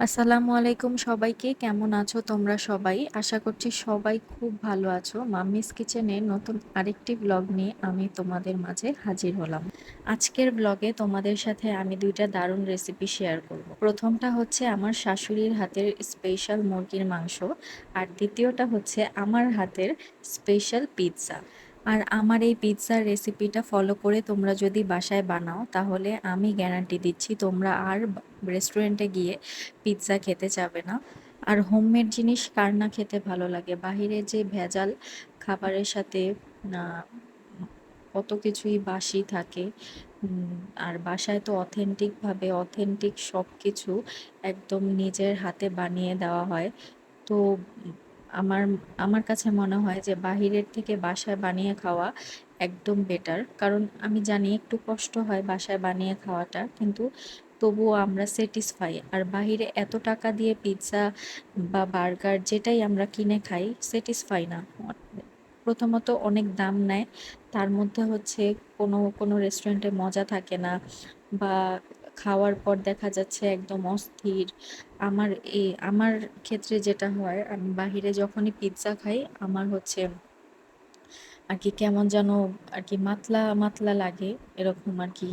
আসসালামু আলাইকুম সবাইকে, কেমন আছো তোমরা সবাই? আশা করছি সবাই খুব ভালো আছো। মাম্মিস কিচেনের নতুন আরেকটি ব্লগ নিয়ে আমি তোমাদের মাঝে হাজির হলাম। আজকের ব্লগে তোমাদের সাথে আমি দুইটা দারুণ রেসিপি শেয়ার করব। প্রথমটা হচ্ছে আমার শাশুড়ির হাতের স্পেশাল মুরগির মাংস আর দ্বিতীয়টা হচ্ছে আমার হাতের স্পেশাল পিৎজা আর আমার এই পিৎজার রেসিপিটা ফলো করে তোমরা যদি বাসায় বানাও, তাহলে আমি গ্যারান্টি দিচ্ছি তোমরা আর রেস্টুরেন্টে গিয়ে পিৎজা খেতে যাবে না। আর হোমমেড জিনিস কার না খেতে ভালো লাগে? বাহিরে যে ভেজাল খাবারের সাথে কত কিছুই বাসি থাকে আর বাসায় তো অথেন্টিকভাবে অথেন্টিক সব কিছু একদম নিজের হাতে বানিয়ে দেওয়া হয়। তো আমার আমার কাছে মনে হয় যে বাহিরের থেকে বাসায় বানিয়ে খাওয়া একদম বেটার কারণ আমি জানি একটু কষ্ট হয় বাসায় বানিয়ে খাওয়াটা কিন্তু তবুও আমরা স্যাটিসফাই আর বাহিরে এত টাকা দিয়ে পিৎজা বা বার্গার যেটাই আমরা কিনে খাই স্যাটিসফাই না। প্রথমত অনেক দাম নেয়, তার মধ্যে হচ্ছে কোনো কোনো রেস্টুরেন্টে মজা থাকে না বা খাওয়ার পর দেখা যাচ্ছে একদম অস্থির। আমার এই আমার ক্ষেত্রে যেটা হয়, আমি বাহিরে যখনই পিৎজা খাই, আমার হচ্ছে আর কি কেমন যেন আর কি মাতলা মাতলা লাগে এরকম আর কি।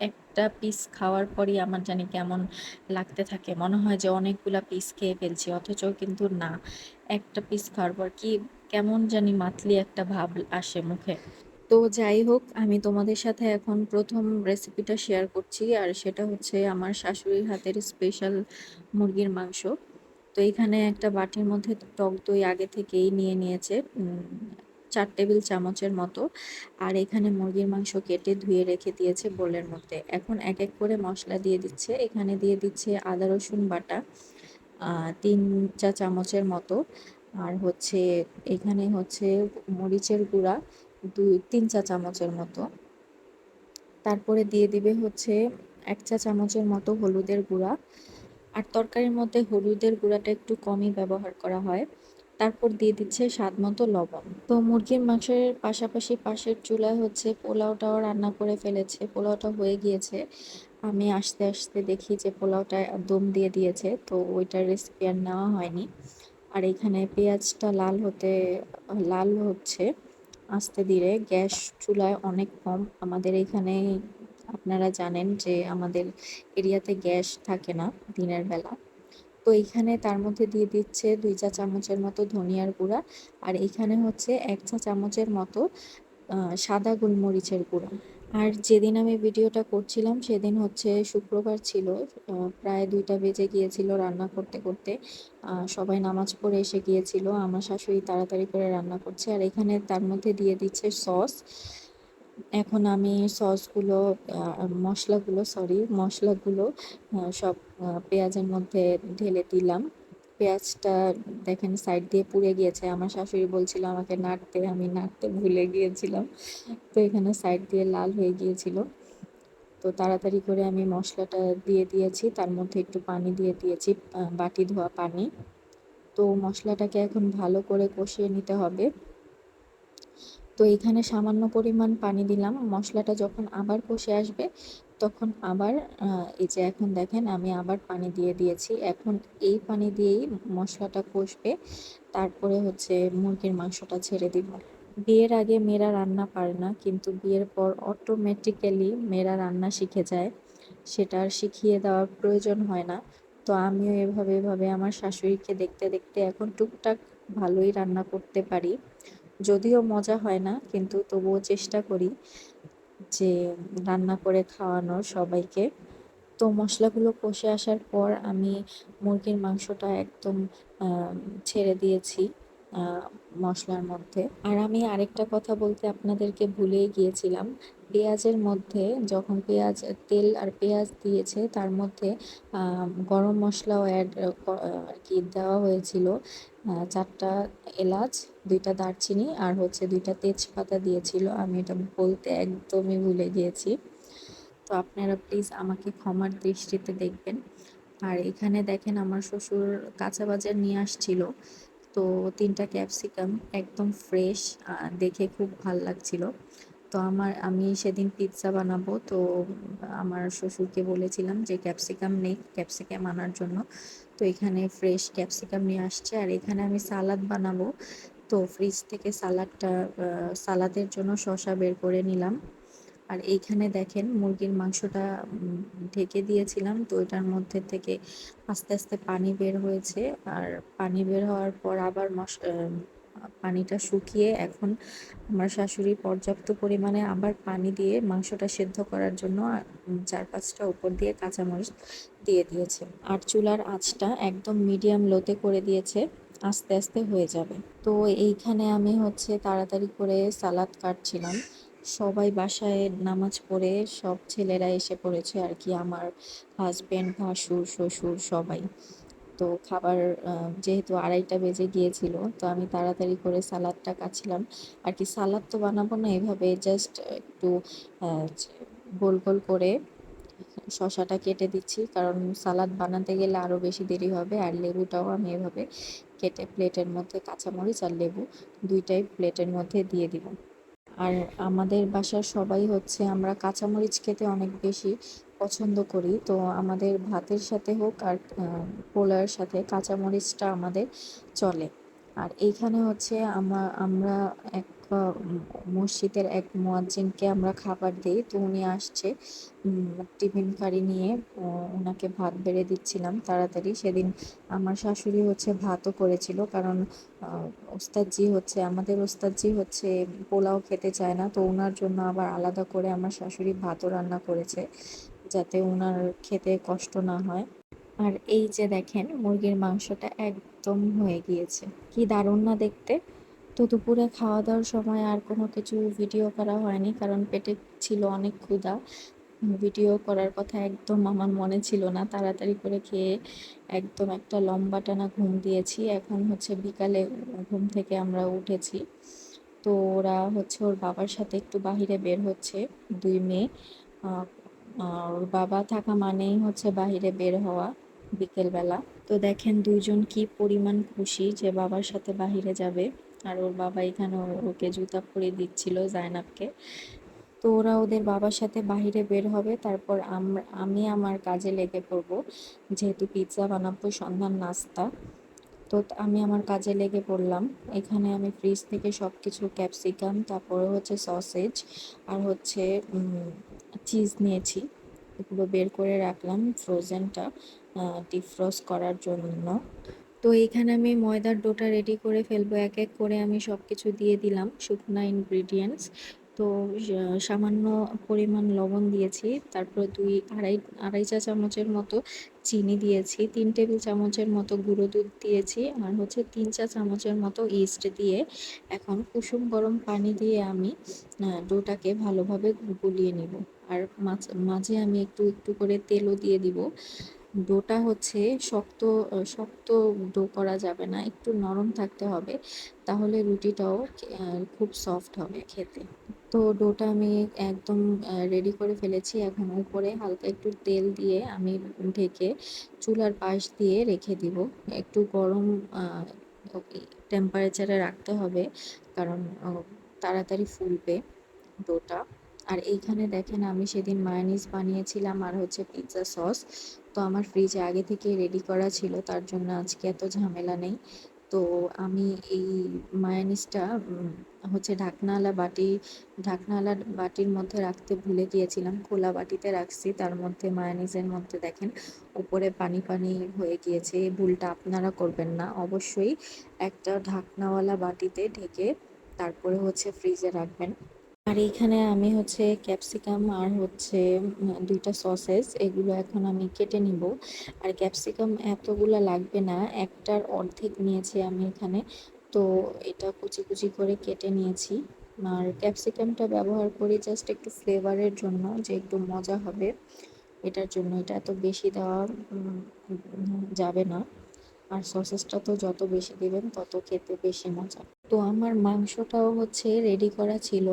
একটা পিস খাওয়ার পরই আমার জানি কেমন লাগতে থাকে। মনে হয় যে অনেকগুলা পিস খেয়ে ফেলছি, অথচ কিন্তু না। একটা পিস খাওয়ার পর কি কেমন জানি মাতলি একটা ভাব আসে মুখে। তো যাই হোক, আমি তোমাদের সাথে এখন প্রথম রেসিপিটা শেয়ার করছি, আর সেটা হচ্ছে আমার শাশুড়ির হাতের স্পেশাল মুরগির মাংস। তো এখানে একটা বাটির মধ্যে টক দই আগে থেকেই নিয়ে নিয়েছে চার টেবিল চামচের মতো। আর এখানে মুরগির মাংস কেটে ধুয়ে রেখে দিয়েছে বোলের মধ্যে। এখন এক এক করে মশলা দিয়ে দিচ্ছে। এখানে দিয়ে দিচ্ছে আদা, রসুন বাটা তিন চা চামচের মতো। আর হচ্ছে, এখানে হচ্ছে মরিচের গুঁড়া দুই তিন চা চামচের মতো। তারপরে দিয়ে দিবে হচ্ছে এক চা চামচের মতো হলুদের গুঁড়া। আর তরকারির মধ্যে হলুদের গুঁড়াটা একটু কমই ব্যবহার করা হয়। তারপর দিয়ে দিচ্ছে স্বাদ মতো লবণ। তো মুরগির মাংসের পাশাপাশি পাশের চুলায় হচ্ছে পোলাওটাও রান্না করে ফেলেছে, পোলাওটা হয়ে গিয়েছে। আমি আস্তে আস্তে দেখি যে পোলাওটা দম দিয়ে দিয়েছে, তো ওইটার রেসিপি আর নেওয়া হয়নি। আর এখানে পেঁয়াজটা লাল হতে, লাল হচ্ছে। আস্তে ধীরে গ্যাস চুলায় অনেক কম। আমাদের এখানে আপনারা জানেন যে আমাদের এরিয়াতে গ্যাস থাকে না দিনের বেলা। তো এইখানে তার মধ্যে দিয়ে দিচ্ছে দুই চা চামচের মতো ধনিয়ার গুঁড়া আর এখানে হচ্ছে এক চা চামচের মতো সাদা গোলমরিচের গুঁড়া। আর যেদিন আমি ভিডিওটা করছিলাম, সেদিন হচ্ছে শুক্রবার ছিল। প্রায় দুইটা বেজে গিয়েছিল রান্না করতে করতে। সবাই নামাজ পড়ে এসে গিয়েছিল। আমার শাশুড়ি তাড়াতাড়ি করে রান্না করছে। আর এখানে তার মধ্যে দিয়ে দিচ্ছে সস। এখন আমি সসগুলো মশলাগুলো, সরি, মশলাগুলো সব পেঁয়াজের মধ্যে ঢেলে দিলাম। পেঁয়াজটা দেখেন সাইড দিয়ে পুড়ে গিয়েছে। আমার শাশুড়ি বলছিল, আমাকে নাড়তে, আমি নাড়তে ভুলে গিয়েছিলাম। তো এখানে সাইড দিয়ে লাল হয়ে গিয়েছিল। তো তাড়াতাড়ি করে আমি মশলাটা দিয়ে দিয়েছি। তার মধ্যে একটু পানি দিয়ে দিয়েছি বাটি ধোয়া পানি। তো মশলাটাকে এখন ভালো করে কষিয়ে নিতে হবে। তো এখানে সামান্য পরিমাণ পানি দিলাম। মশলাটা যখন আবার কষে আসবে তখন আবার এই যে এখন দেখেন আমি আবার পানি দিয়ে দিয়েছি। এখন এই পানি দিয়েই মশলাটা কষবে। তারপরে হচ্ছে মুরগির মাংসটা ছেড়ে দিব। বিয়ের আগে মেয়েরা রান্না পারে না, কিন্তু বিয়ের পর অটোমেটিক্যালি মেয়েরা রান্না শিখে যায়। সেটা আর শিখিয়ে দেওয়ার প্রয়োজন হয় না। তো আমিও এভাবে এভাবে আমার শাশুড়িকে দেখতে দেখতে এখন টুকটাক ভালোই রান্না করতে পারি। যদিও মজা হয় না, কিন্তু তবুও চেষ্টা করি। যে রান্না করে খাওয়ানোর সবাইকে। তো মশলাগুলো কষে আসার পর আমি মুরগির মাংসটা একদম ছেড়ে দিয়েছি মশলার মধ্যে। আর আমি আরেকটা কথা বলতে আপনাদেরকে ভুলেই গিয়েছিলাম। পেঁয়াজের মধ্যে যখন পেঁয়াজ, তেল আর পেঁয়াজ দিয়েছে, তার মধ্যে গরম মশলাও অ্যাড আর কি দেওয়া হয়েছিল চারটা এলাচ দুইটা দারচিনি আর হচ্ছে দুইটা তেজপাতা দিয়েছিল। আমি এটা বলতে একদমই ভুলে গিয়েছি। তো আপনারা প্লিজ আমাকে ক্ষমার দৃষ্টিতে দেখবেন। আর এখানে দেখেন আমার শ্বশুর কাঁচা বাজার নিয়ে আসছিল। তো তিনটা ক্যাপসিকাম একদম ফ্রেশ দেখে খুব ভালো লাগছিল। তো আমার, আমি সেদিন পিৎজা বানাবো। তো আমার শ্বশুরকে বলেছিলাম যে ক্যাপসিকাম নেই ক্যাপসিকাম আনার জন্য। তো এখানে ফ্রেশ ক্যাপসিকাম নিয়ে আসছে। আর এখানে আমি সালাদ বানাবো। তো ফ্রিজ থেকে সালাদটা সালাদের জন্য শসা বের করে নিলাম। আর এইখানে দেখেন মুরগির মাংসটা ঢেকে দিয়েছিলাম। তো এটার মধ্যে থেকে আস্তে আস্তে পানি বের হয়েছে। আর পানি বের হওয়ার পর আবার মশ পানিটা শুকিয়ে এখন আমার শাশুড়ি পর্যাপ্ত পরিমাণে আবার পানি দিয়ে মাংসটা সেদ্ধ করার জন্য চার পাঁচটা উপর দিয়ে কাঁচামরিচ দিয়ে দিয়েছে। আর চুলার আঁচটা একদম মিডিয়াম লোতে করে দিয়েছে। আস্তে আস্তে হয়ে যাবে। তো এইখানে আমি হচ্ছে তাড়াতাড়ি করে সালাদ কাটছিলাম। সবাই বাসায় নামাজ পড়ে সব ছেলেরা এসে পড়েছে আর কি, আমার হাজব্যান্ড ভাসুর, শ্বশুর সবাই। তো খাবার যেহেতু আড়াইটা বেজে গিয়েছিল, তো আমি তাড়াতাড়ি করে সালাদটা কাটছিলাম। আর কি সালাদ তো বানাবো না, এভাবে জাস্ট একটু গোল গোল করে শশাটা কেটে দিচ্ছি। কারণ সালাদ বানাতে গেলে আরও বেশি দেরি হবে, আর লেবুটাও আমি এভাবে কেটে প্লেটের মধ্যে কাঁচামরিচ আর লেবু দুইটাই প্লেটের মধ্যে দিয়ে দিব। আর আমাদের বাসার সবাই হচ্ছে আমরা কাঁচামরিচ খেতে অনেক বেশি পছন্দ করি। তো আমাদের ভাতের সাথে হোক আর পোলার সাথে কাঁচামরিচটা আমাদের চলে। আর এইখানে হচ্ছে আমরা আমরা এক মসজিদের এক মুয়াজ্জিনকে আমরা খাবার দিই। তো উনি আসছে টিফিন কারি নিয়ে ওনাকে ভাত বেড়ে দিচ্ছিলাম তাড়াতাড়ি। সেদিন আমার শাশুড়ি হচ্ছে ভাতও করেছিল, কারণ ওস্তাদজি হচ্ছে, আমাদের ওস্তাদজি হচ্ছে পোলাও খেতে চায় না। তো ওনার জন্য আবার আলাদা করে আমার শাশুড়ি ভাতও রান্না করেছে, যাতে ওনার খেতে কষ্ট না হয়। আর এই যে দেখেন, মুরগির মাংসটা একদম হয়ে গিয়েছে। কি দারুণ না দেখতে? তো দুপুরে খাওয়া দাওয়ার সময় আর কোনো কিছু ভিডিও করা হয়নি, কারণ পেটে ছিল অনেক ক্ষুধা। ভিডিও করার কথা একদম আমার মনে ছিল না। তাড়াতাড়ি করে খেয়ে একদম একটা লম্বা টানা ঘুম দিয়েছি। এখন হচ্ছে বিকালে ঘুম থেকে আমরা উঠেছি। তো ওরা হচ্ছে ওর বাবার সাথে একটু বাহিরে বের হচ্ছে, দুই মেয়ে। ওর বাবা থাকা মানেই হচ্ছে বাহিরে বের হওয়া বিকেলবেলা। তো দেখেন দুইজন কি পরিমাণ খুশি যে বাবার সাথে বাহিরে যাবে। আর ওর বাবা এখানে ওকে জুতা পরে দিচ্ছিল জায়নাবকে। তো ওরা ওদের বাবার সাথে বাহিরে বের হবে, তারপর আমি আমার কাজে লেগে পড়ব। যেহেতু পিৎজা বানাবো সন্ধ্যার নাস্তা। তো আমি আমার কাজে লেগে পড়লাম। এখানে আমি ফ্রিজ থেকে সব কিছু ক্যাপসিকাম, তারপরে হচ্ছে সসেজ, আর হচ্ছে চিজ নিয়েছি। এগুলো বের করে রাখলাম ফ্রোজেনটা ডিফ্রস্ট করার জন্য। তো এইখানে আমি ময়দার ডোটা রেডি করে ফেলব, এক এক করে আমি সব কিছু দিয়ে দিলাম, শুকনা ইনগ্রিডিয়েন্টস তো সামান্য পরিমাণ লবণ দিয়েছি, তারপর দুই আড়াই আড়াই চা চামচের মতো চিনি দিয়েছি, তিন টেবিল চামচের মতো গুঁড়ো দুধ দিয়েছি, আর হচ্ছে তিন চা চামচের মতো ইস্ট দিয়ে এখন কুসুম গরম পানি দিয়ে আমি ডোটাকে ভালোভাবে গুলিয়ে নিব। আর মাঝে আমি একটু একটু করে তেলও দিয়ে দিব। ডোটা হচ্ছে শক্ত শক্ত ডো করা যাবে না, একটু নরম থাকতে হবে, তাহলে রুটিটাও খুব সফট হবে খেতে। তো ডোটা আমি একদম রেডি করে ফেলেছি এখন উপরে, হালকা একটু তেল দিয়ে আমি ঢেকে চুলার পাশ দিয়ে রেখে দিব। একটু গরম টেম্পারেচারে রাখতে হবে, কারণ তাড়াতাড়ি ফুলবে ডোটা। আর এইখানে দেখেন আমি সেদিন মায়োনিজ বানিয়েছিলাম আর হচ্ছে পিৎজা সস তো আমার ফ্রিজে আগে থেকে রেডি করা ছিল, তার জন্য আজকে এত ঝামেলা নেই। তো আমি এই মায়োনিজটা হচ্ছে ঢাকনাওয়ালা বাটি ঢাকনাওয়ালা বাটির মধ্যে রাখতে ভুলে গিয়েছিলাম। খোলা বাটিতে রাখছি, তার মধ্যে মায়োনিজের মধ্যে দেখেন উপরে পানি পানি হয়ে গিয়েছে। এই ভুলটা আপনারা করবেন না। অবশ্যই একটা ঢাকনাওয়ালা বাটিতে ঢেকে তারপরে হচ্ছে ফ্রিজে রাখবেন। আর এইখানে আমি হচ্ছে ক্যাপসিকাম আর হচ্ছে দুইটা সসেস, এগুলো এখন আমি কেটে নিব। আর ক্যাপসিকাম এতগুলো লাগবে না, একটার অর্ধেক নিয়েছি আমি এখানে। তো এটা কুচি কুচি করে কেটে নিয়েছি। আর ক্যাপসিকামটা ব্যবহার করি জাস্ট একটু ফ্লেভারের জন্য, যে একটু মজা হবে। এটার জন্য এটা এত বেশি দেওয়া যাবে না। আর সসেসটা তো যত বেশি দিবেন, তত খেতে বেশি মজা। তো আমার মাংসটাও হচ্ছে রেডি করা ছিল।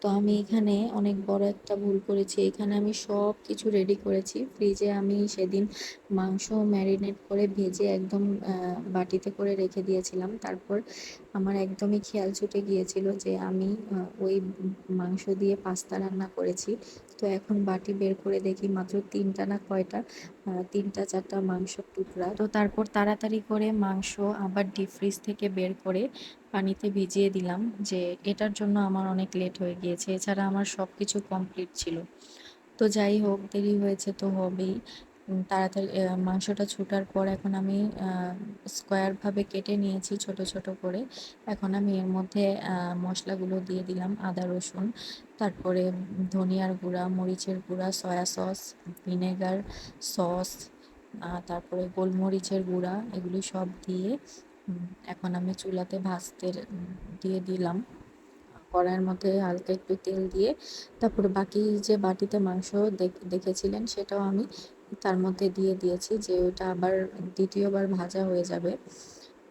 তো আমি এখানে অনেক বড় একটা ভুল করেছি। এখানে আমি সব কিছু রেডি করেছি ফ্রিজে আমি সেদিন মাংস ম্যারিনেট করে ভেজে একদম বাটিতে করে রেখে দিয়েছিলাম। তারপর আমার একদমই খেয়াল ছুটে গিয়েছিল যে আমি ওই মাংস দিয়ে পাস্তা রান্না করেছি। তো এখন বাটি বের করে দেখি মাত্র তিনটা না কয়টা তিনটা চারটা মাংসর টুকরা। তো তারপর তাড়াতাড়ি করে মাংস আবার ডিপ ফ্রিজ থেকে বের করে পানিতে ভিজিয়ে দিলাম যে এটার জন্য আমার অনেক লেট হয়ে গিয়েছে। এছাড়া আমার সব কিছু কমপ্লিট ছিল। তো যাই হোক, দেরি হয়েছে তো হবেই। তাড়াতাড়ি মাংসটা ছোটার পর এখন আমি স্কোয়ারভাবে কেটে নিয়েছি ছোট ছোট করে। এখন আমি এর মধ্যে মশলাগুলো দিয়ে দিলাম, আদা, রসুন, তারপরে ধনিয়ার গুঁড়া, মরিচের গুঁড়া সয়া সস ভিনেগার সস তারপরে গোলমরিচের গুঁড়া, এগুলি সব দিয়ে এখন আমি চুলাতে ভাজতে দিয়ে দিলাম। কড়াইয়ের মধ্যে হালকা একটু তেল দিয়ে, তারপরে বাকি যে বাটিতে মাংস দেখ- দেখেছিলেন সেটাও আমি তার মধ্যে দিয়ে দিয়েছি যে ওটা আবার দ্বিতীয়বার ভাজা হয়ে যাবে।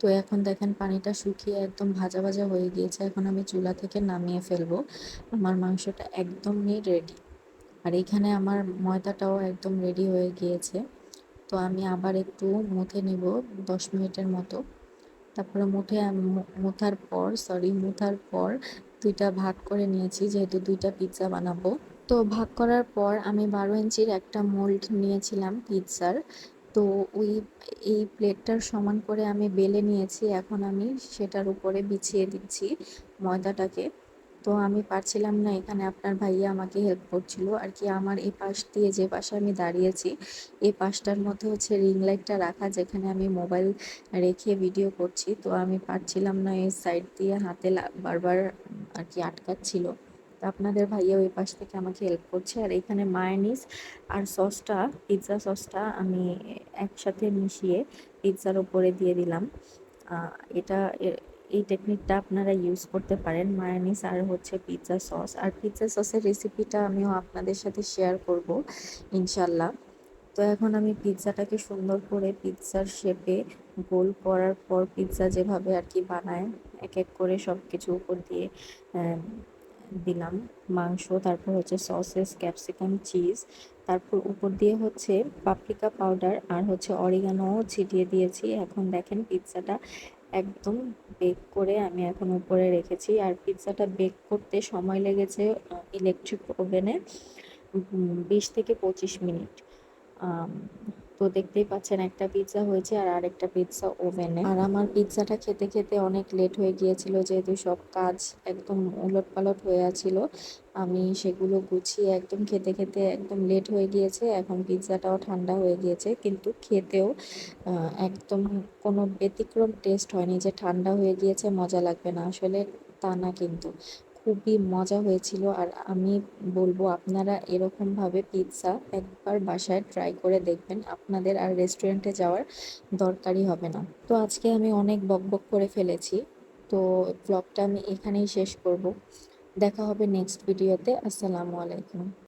তো এখন দেখেন পানিটা শুকিয়ে একদম ভাজা ভাজা হয়ে গিয়েছে। এখন আমি চুলা থেকে নামিয়ে ফেলব। আমার মাংসটা একদমই রেডি আর এখানে আমার ময়দাটাও একদম রেডি হয়ে গিয়েছে। তো আমি আবার একটু মুথে নিব দশ মিনিটের মতো। তারপরে মুঠে মুথার পর সরি মুথার পর দুইটা ভাগ করে নিয়েছি। যেহেতু দুইটা পিৎজা বানাবো। তো ভাগ করার পর আমি বারো ইঞ্চির একটা মোল্ড নিয়েছিলাম পিৎজার। তো ওই, এই প্লেটটার সমান করে আমি বেলে নিয়েছি, এখন আমি সেটার উপরে বিছিয়ে দিচ্ছি ময়দাটাকে। তো আমি পারছিলাম না, এখানে আপনার ভাইয়া আমাকে হেল্প করছিল। আর কি আমার এই পাশ দিয়ে যে পাশে আমি দাঁড়িয়েছি, এই পাশটার মধ্যে হচ্ছে রিং লাইটটা রাখা, যেখানে আমি মোবাইল রেখে ভিডিও করছি। তো আমি পারছিলাম না, এই সাইড দিয়ে হাতে বারবার আর কি আটকাচ্ছিল। আপনাদের ভাইয়া ওই পাশ থেকে আমাকে হেল্প করছে। আর এখানে মায়ানিস আর সসটা পিৎজা সসটা আমি একসাথে মিশিয়ে পিৎজার ওপরে দিয়ে দিলাম। এটা এই টেকনিকটা আপনারা ইউজ করতে পারেন। মায়োনিজ আর হচ্ছে পিৎজা সস আর পিৎজা সসের রেসিপিটা আমিও আপনাদের সাথে শেয়ার করব ইনশাল্লাহ তো এখন আমি পিৎজাটাকে সুন্দর করে পিৎজার শেপে গোল করার পর পিৎজা যেভাবে আর কি বানায়, এক এক করে সব কিছু উপর দিয়ে দিলাম মাংস, তারপর হচ্ছে সসেস ক্যাপসিকাম চিজ তারপর উপর দিয়ে হচ্ছে পাপরিকা পাউডার আর হচ্ছে অরিগানো ছিটিয়ে দিয়েছি। এখন দেখেন পিৎজাটা একদম বেক করে আমি এখন উপরে রেখেছি। আর পিৎজাটা বেক করতে সময় লেগেছে ইলেকট্রিক ওভেনে বিশ থেকে পঁচিশ মিনিট। তো দেখতেই পাচ্ছেন একটা পিৎজা হয়েছে আর আরেকটা পিৎজা ওভেনে আর আমার পিৎজাটা খেতে খেতে অনেক লেট হয়ে গিয়েছিল, যেহেতু সব কাজ একদম উলট পালট হয়ে আছিল। আমি সেগুলো গুছিয়ে একদম খেতে খেতে একদম লেট হয়ে গিয়েছে, এখন পিৎজাটাও ঠান্ডা হয়ে গিয়েছে, কিন্তু খেতেও একদম কোনো ব্যতিক্রম টেস্ট হয়নি যে ঠান্ডা হয়ে গিয়েছে, মজা লাগবে না। আসলে তা না কিন্তু। খুবই মজা হয়েছিল। আর আমি বলব আপনারা এরকমভাবে পিৎজা একবার বাসায় ট্রাই করে দেখবেন। আপনাদের আর রেস্টুরেন্টে যাওয়ার দরকারই হবে না। তো আজকে আমি অনেক বকবক করে ফেলেছি। তো ব্লগটা আমি এখানেই শেষ করব। দেখা হবে নেক্সট ভিডিওতে আসসালামু আলাইকুম।